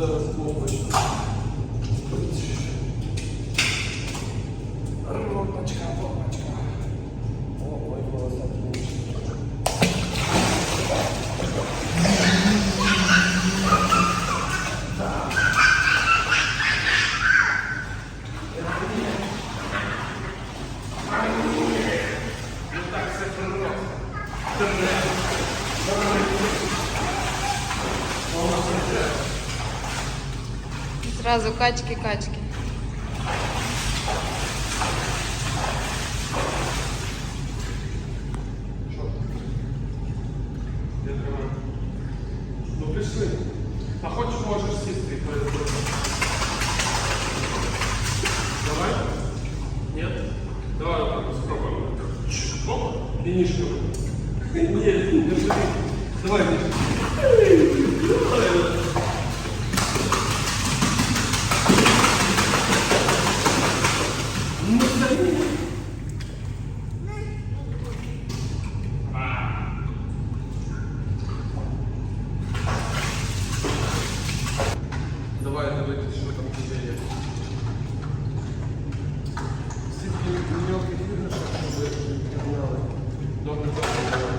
Зараз бомбочку. Зразу качки, качки. Я тримаю. Ну пішли. А хочеш можеш сісти і перезробити. Давай? Ні? Давай отак спробуємо. Оп, і ніжками. Ні, не буде. Давай ніжками. Давай дивитися, що там є. Стільки мільйонів іграшок, щоб ви пігнали. Добре, добре, давай.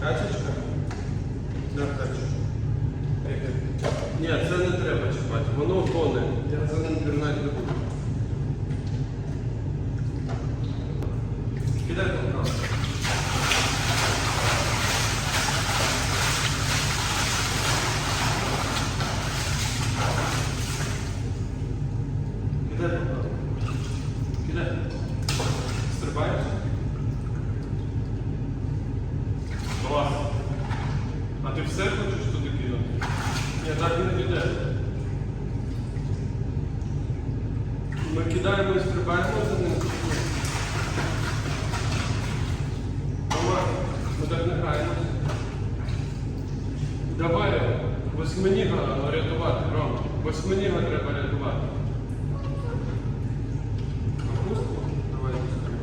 Качечка? Да, качечка. Яке? Ні, це не треба чіпати, воно тоне. Я за ним пірнати не буду. Кидай там правду. Кидай попав. Кидай. Стрибаєш? Клас. А ти все хочеш туди кинути? Ні, так не піде. Ми кидаємо і стрибаємо за ним. Мама, ми так не граємо. Давай, восьминіга рятувати, Ром. не треба рятувати. Капусту? Давай пустимо.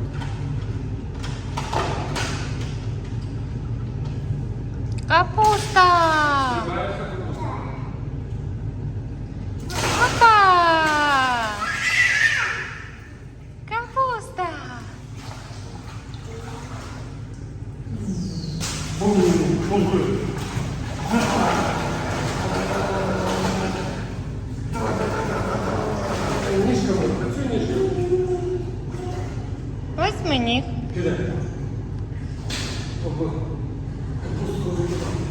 Капуста! Стрибаєшся капусту? Опа! Капуста! Ніжками, працюй ніжками. Ось мені. Кидай. Ого. Капусту рятувати.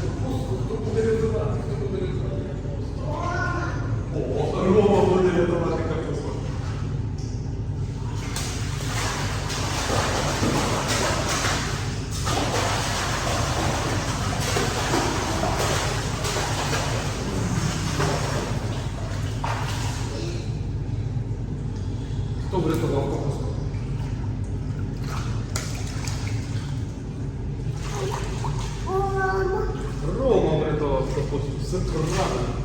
Капусту, хто буде рятувати? Хто буде рятувати? О, Рома буде рятувати капусту. Хто врятував капусту? Рома врятував капусту.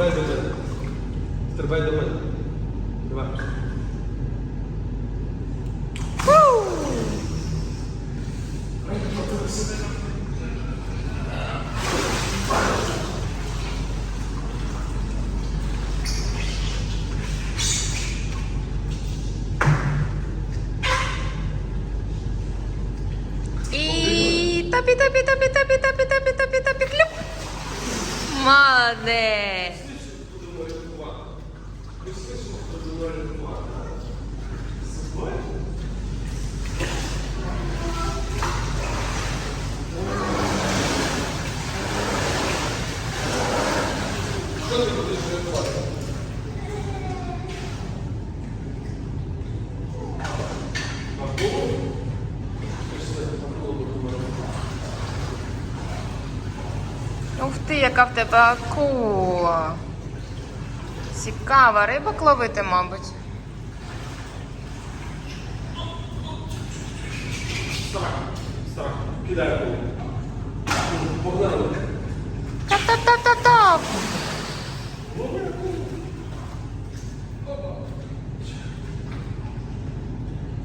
Стрибай до мене. Стрибай до мене. Давай. топі, топі, топі, топі, топі, топі, топі, топі, клюп. Молодець. Будемо рятувати. Ми слышимо, будемо рятувати. Собою? Що ти будеш рятувати? Акулу? Пішли, акулу будемо рятувати. Ух ти, яка в тебе акула. Цікава, рибок ловити, мабуть. Страх. Кидай акулу. Погнали. Та-та-та-та-та.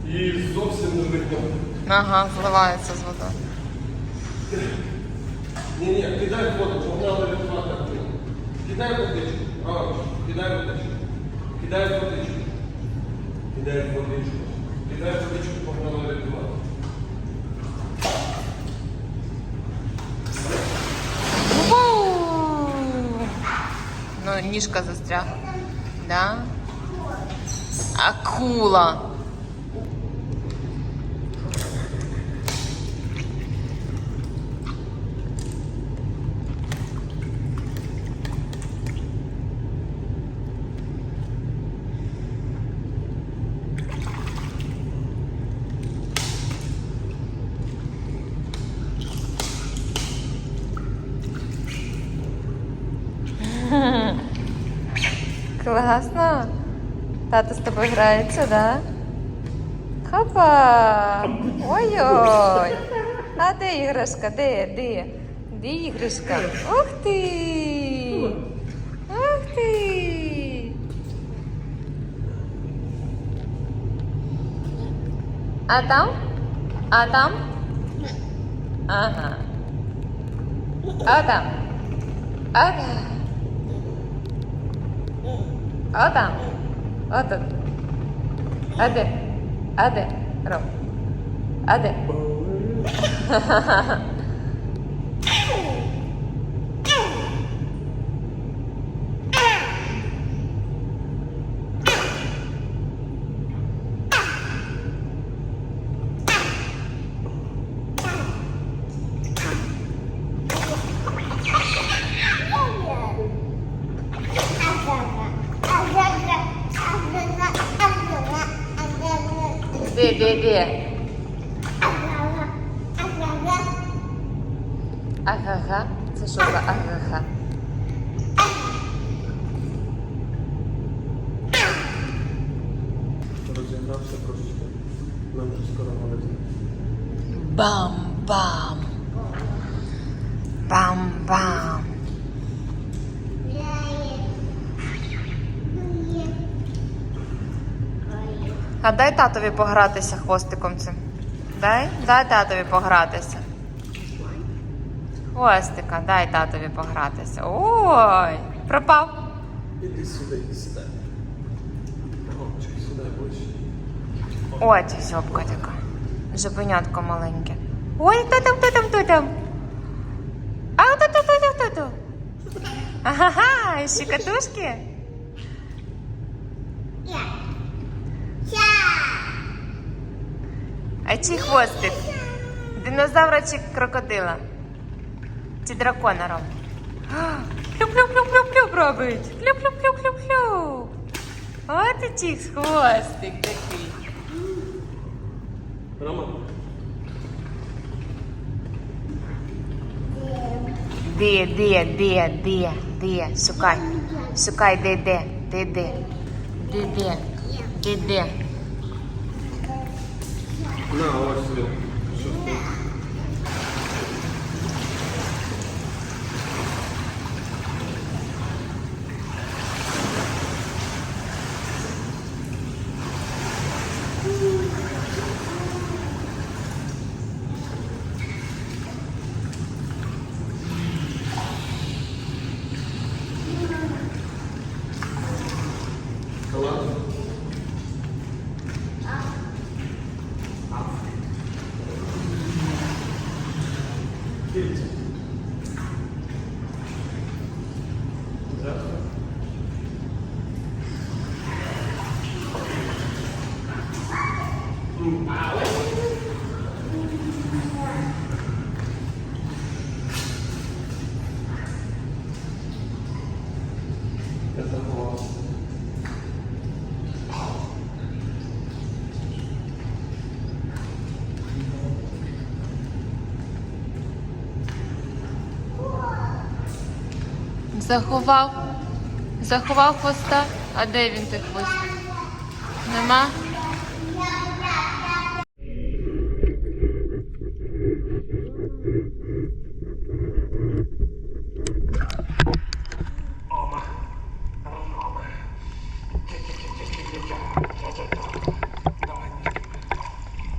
І зовсім не видно. Ага, зливається з водою. Ні, кидай воду, погнали рятувати акулу. Кидай водичку. Ромич, кидай водичку. Кидай водичку. Кидай водичку. Кидай водичку, погнали. Ву! Ну, ніжка застрягла. Да? Акула. Класно. Тато з тобою грається, да? Хопа! Ой-ой! А де іграшка? Де? Де? Де іграшка? Ух ти! Ух ти! А там? А там? Ага. А там? А там? А там. А тут. А де? А де? Ром. А де? Де, де? Ага-га. Це що за ага-га? Розігнався трошечки. Нам вже скоро налетить. Бам-бам. Бам-бам. А дай татові погратися хвостиком цим. Дай, дай татові погратися. Хвостика, дай татові погратися. Ой, пропав. Іди сюди, іди сюди. Ой, жопка така. Жопенятко маленьке. Ой, хто там, хто там, хто там? А хто там, хто там, хто там? Ага, ще катушки? А чий хвостик? Динозавра чи крокодила? Чи дракона Ром? Хлюп-хлюп-хлюп-хлюп робить. Хлюп-хлюп-хлюп-хлюп-хлюп. От і чий хвостик такий. Рома, Де, де, де, де, де? Шукай. Шукай, де, де, де, де. Де, де, де, де. 불러나와 있으면 দিয়েছে Заховав. Заховав хвоста. А де він тих хвост? Нема?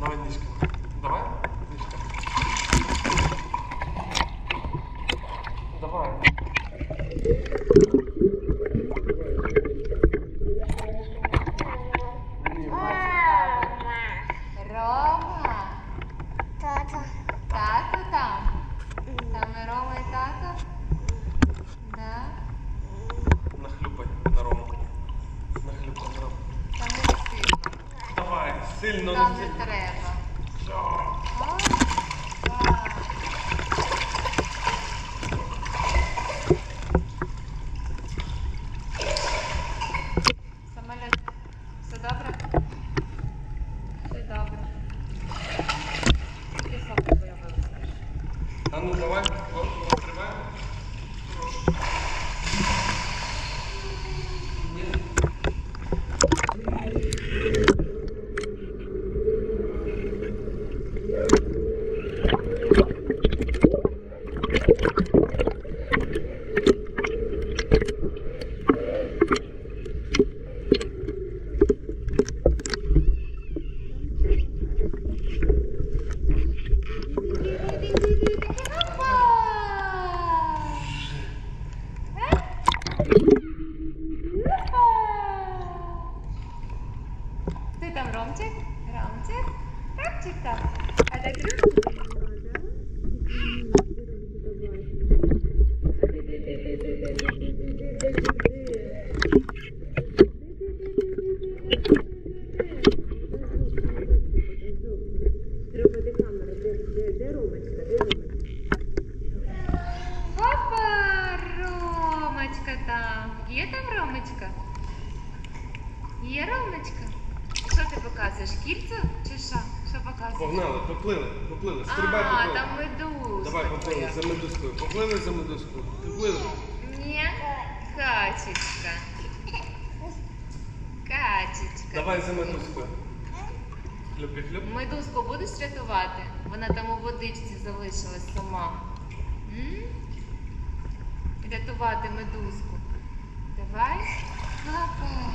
Давай ніжка. Давай ніжка. Давай. Рома. Тата. Тато там. Там і Рома і тато. Да. Нахлюпай на рому. Нахлюпай на рому. Там не сильно. Давай, сильно не не треба. показуєш? Кільце чи що? Що показуєш? Погнали, поплили, поплили, стрибай, А, поплили. там медузка. Давай, поплили за медузкою, поплили за медузкою, поплили. Ні, качечка. Качечка. Давай за медузкою. Хлюпі, хлюп. Медузку будеш рятувати? Вона там у водичці залишилась сама. М? Рятувати медузку. Давай. Лапа.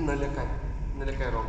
നിലക്കാൻ നിലക്കയറോ